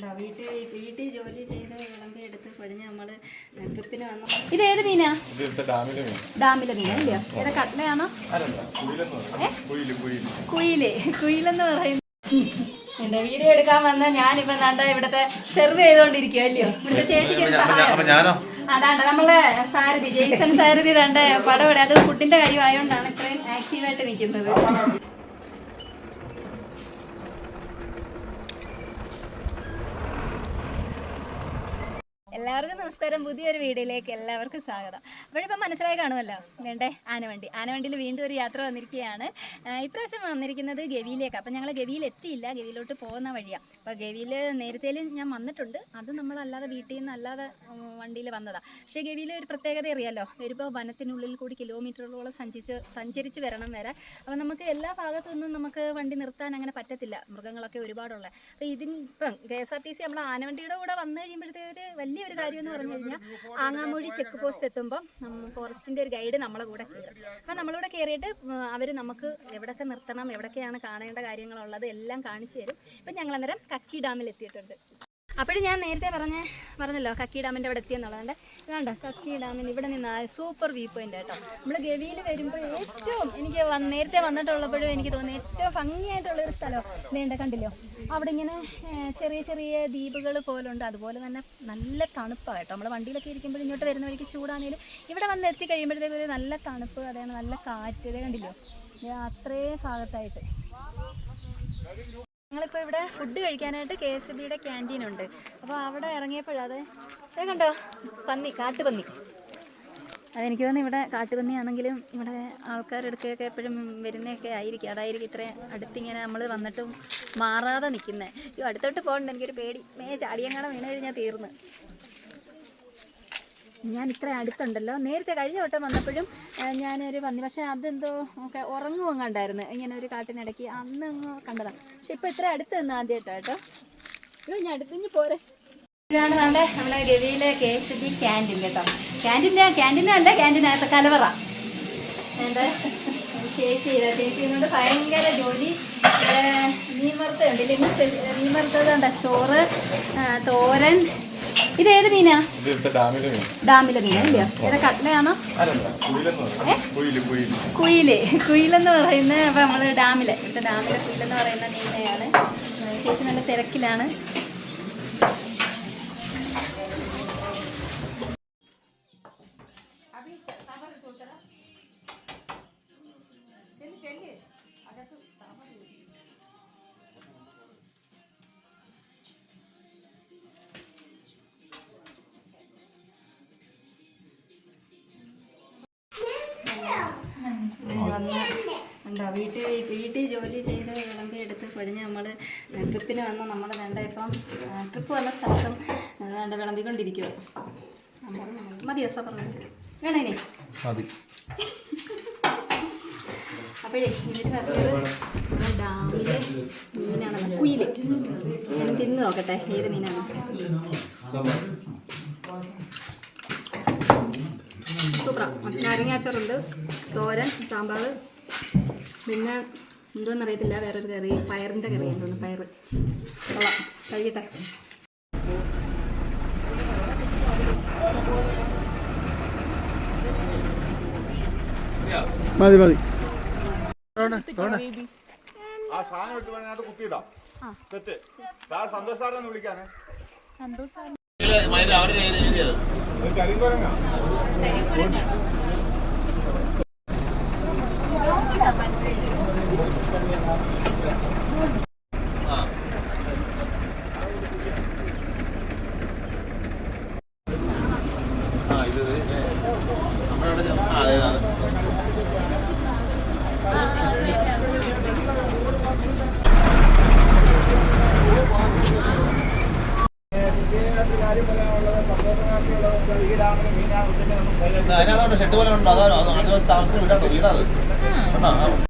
എന്താ വീട്ടിൽ വീട്ടിൽ ജോലി ചെയ്ത് വിളമ്പി എടുത്ത് പൊഴിഞ്ഞ് നമ്മൾ ട്രിപ്പിന് വന്നു. ഇത് ഏത് മീനാ? ഇത് ഡാമിലെ മീനാ. ഇല്ലയോ? ഏതാ കട്ലയാണോ? കുയിൽ കുയിൽ. കുയിൽ. കുയിലെന്ന് പറയുന്നത് എന്താ വീഡിയോ എടുക്കാൻ വന്ന ഞാനിപ്പോ എന്താ ഇവിടത്തെ സെർവ് ചെയ്തോണ്ടിരിക്കുക അല്ലയോ ഇവിടുത്തെ ചേച്ചിക്ക് ഒരു സഹായം. അതാണ്ട് നമ്മളെ സാരഥി ജെയ്സൺ സാരഥി രണ്ട് പടം ഇവിടെ അത് ഫുഡിന്റെ കാര്യം ആയതുകൊണ്ടാണ് ഇത്രയും ആക്റ്റീവായിട്ട് നിൽക്കുന്നത് എല്ലാവർക്കും നമസ്കാരം. പുതിയൊരു വീഡിയോയിലേക്ക് എല്ലാവർക്കും സ്വാഗതം. അപ്പോഴിപ്പോൾ മനസ്സിലായി കാണുമല്ലോ? വേണ്ടേ? ആനവണ്ടി. ആനവണ്ടിയിൽ വീണ്ടും ഒരു യാത്ര വന്നിരിക്കുകയാണ്. ഇപ്രാവശ്യം വന്നിരിക്കുന്നത് ഗവിയിലേക്ക്. അപ്പം ഞങ്ങൾ ഗവിയിൽ എത്തിയില്ല. ഗവിയിലോട്ട് പോകുന്ന വഴിയാണ് അപ്പോൾ ഗവിയിൽ നേരത്തേലും ഞാൻ വന്നിട്ടുണ്ട്. അത് നമ്മളല്ലാതെ വീട്ടിൽ നിന്ന് അല്ലാതെ വണ്ടിയിൽ വന്നതാണ് പക്ഷേ ഗവിയിൽ ഒരു പ്രത്യേകത അറിയാമല്ലോ വരുമ്പോൾ വനത്തിനുള്ളിൽ കൂടി കിലോമീറ്ററുകളോളം സഞ്ചരിച്ച് സഞ്ചരിച്ച് വരണം വരെ. അപ്പോൾ നമുക്ക് എല്ലാ ഭാഗത്തൊന്നും നമുക്ക് വണ്ടി നിർത്താൻ അങ്ങനെ പറ്റത്തില്ല. മൃഗങ്ങളൊക്കെ ഒരുപാടുള്ള. അപ്പോൾ ഇതിപ്പം K S R T C നമ്മൾ ആനവണ്ടിയുടെ കൂടെ വന്നു കഴിയുമ്പോഴത്തേക്ക് ഒരു വലിയൊരു കാര്യം എന്ന് പറഞ്ഞു കഴിഞ്ഞാൽ ആങ്ങാമൂഴി ചെക്ക് പോസ്റ്റ് എത്തുമ്പം ഫോറസ്റ്റിന്റെ ഒരു ഗൈഡ് നമ്മളെ കൂടെ കയറും അപ്പം നമ്മളിവിടെ കയറിയിട്ട് അവർ നമുക്ക് എവിടെയൊക്കെ നിർത്തണം എവിടെയൊക്കെയാണ് കാണേണ്ട കാര്യങ്ങളുള്ളത് എല്ലാം കാണിച്ചു തരും. ഇപ്പം ഞങ്ങൾ അന്നേരം കക്കി ഡാമിൽ എത്തിയിട്ടുണ്ട് അപ്പോഴും ഞാൻ നേരത്തെ പറഞ്ഞ പറഞ്ഞല്ലോ കക്കി ഡാമിന്റെ അവിടെ എത്തിയെന്നുള്ളതുകൊണ്ട്. ഇതാണ്ടോ കക്കി ഡാമിന് ഇവിടെ നിന്ന് സൂപ്പർ വ്യൂ പോയിന്റ് കേട്ടോ. നമ്മൾ ഗവിയിൽ വരുമ്പോൾ ഏറ്റവും എനിക്ക് നേരത്തെ വന്നിട്ടുള്ളപ്പോഴും എനിക്ക് തോന്നി ഏറ്റവും ഭംഗിയായിട്ടുള്ള ഒരു സ്ഥലം വേണ്ട കണ്ടില്ലോ? അവിടെ ഇങ്ങനെ ചെറിയ ചെറിയ ദ്വീപുകൾ പോലുണ്ട്. അതുപോലെ തന്നെ നല്ല തണുപ്പാണ് കേട്ടോ. നമ്മൾ വണ്ടിയിലൊക്കെ ഇരിക്കുമ്പോൾ ഇങ്ങോട്ട് വരുന്ന വഴിക്ക് ചൂടാണെങ്കിലും ഇവിടെ വന്ന് എത്തി കഴിയുമ്പോഴത്തേക്ക് ഒരു നല്ല തണുപ്പ് അതാണ് നല്ല കാറ്റ്. കണ്ടില്ലോ? അത്രയും അത്രേ ഭാഗത്തായിട്ട്. ഞങ്ങളിപ്പോൾ ഇവിടെ ഫുഡ് കഴിക്കാനായിട്ട് കെ എസ് ബിയുടെ ക്യാന്റീൻ ഉണ്ട്. അപ്പോൾ അവിടെ ഇറങ്ങിയപ്പോഴത് അതേ. കണ്ടോ? പന്നി കാട്ടുപന്നി. അതെനിക്ക് തോന്നുന്നു ഇവിടെ കാട്ടുപന്നി ആണെങ്കിലും ഇവിടെ ആൾക്കാരെടുക്കുകയൊക്കെ എപ്പോഴും വരുന്നതൊക്കെ ആയിരിക്കും. അതായിരിക്കും ഇത്രയും അടുത്തിങ്ങനെ നമ്മൾ വന്നിട്ടും മാറാതെ നിൽക്കുന്നത് ഈ അടുത്തോട്ട് പോകണ്ട. എനിക്കൊരു പേടി. മേ ചാടിയങ്ങാടെ വീണ് കഴിഞ്ഞാൽ തീർന്ന്. ഞാൻ ഇത്ര അടുത്തുണ്ടല്ലോ. നേരത്തെ കഴിഞ്ഞ വട്ടം വന്നപ്പോഴും ഞാനൊരു പന്നി പക്ഷേ അതെന്തോ ഒക്കെ ഉറങ്ങുവോ കണ്ടായിരുന്നു ഇങ്ങനെ ഒരു കാട്ടിനിടയ്ക്ക് അന്ന് കണ്ടതാണ്. പക്ഷെ ഇപ്പം ഇത്ര അടുത്ത് നിന്ന് ആദ്യമായിട്ടോ കേട്ടോ. അയ്യോ ഞാൻ അടുത്ത് ഇനി പോരെ. ഇതാണ് നമ്മുടെ നമ്മുടെ ഗവിയിലെ കെ എസ് ബി ക്യാന്റീൻ കേട്ടോ. ക്യാന്റീന്റെ ക്യാന്റീൻ അല്ല ക്യാന്റീനകത്ത് കലവറ. എന്താ? ചേച്ചി ചേച്ചി കൊണ്ട് ഭയങ്കര ജോലി. മീൻ വറുത്തുണ്ട് ഇല്ലെങ്കിൽ മീൻ വറുത്തത് ചോറ് തോരൻ ഇത് ഏത് മീനാ. ഡാമിലെ മീനാ ഇല്ലയോ ഏതാ പറയും. കുയിൽ കുയിൽ. കുയിൽ. കുയിലെന്ന് പറയുന്ന നമ്മൾ ഡാമിലെ ഇവിടുത്തെ ഡാമിലെ കുയിലെന്ന് പറയുന്ന മീനെയാണ്. ചേച്ചി നല്ല തിരക്കിലാണ്. ഉണ്ടോ വീട്ടിൽ വീട്ടിൽ ജോലി ചെയ്ത് വിളമ്പി എടുത്ത് പൊഴിഞ്ഞ് നമ്മൾ ട്രിപ്പിന് വന്ന്. നമ്മൾ വേണ്ട ഇപ്പം ട്രിപ്പ് വന്ന സ്ഥലത്തും വേണ്ട വിളമ്പിക്കൊണ്ടിരിക്കുക സാമ്പാർ. മതിയോ സാമ്പാർ വേണോ വേണേനെ മതി. അപ്പോഴേ ഇവർ പറഞ്ഞത് ഡാമിലെ മീനാണെന്ന് കുയിൽ. ഞാൻ തിന്ന് നോക്കട്ടെ ഏത് മീനാണ് സൂപ്പറാ. നാരങ്ങാച്ചറുണ്ട് തോരൻ സാമ്പാർ പിന്നെ എന്തോന്ന് അറിയത്തില്ല വേറൊരു കറി പയറിന്റെ കറി ഉണ്ടോ പയർ കൊള്ളാം. കഴിക്കട്ടെ. മതി മതി. ആ സാധനം ഇട്ട് വേണത് കുത്തിയിടാം തെറ്റ് സാർ സന്തോഷ് സാറിനെ വിളിക്കാനേ. സന്തോഷ് സാർ കരിങ്കുരങ്ങാ? അതിനകത്തോട്ട് ഷെഡ് പോലെ ഉണ്ടോ അതോ ദിവസം താമസിക്കുന്ന വീടാണോ വീടാത് ഉണ്ടോ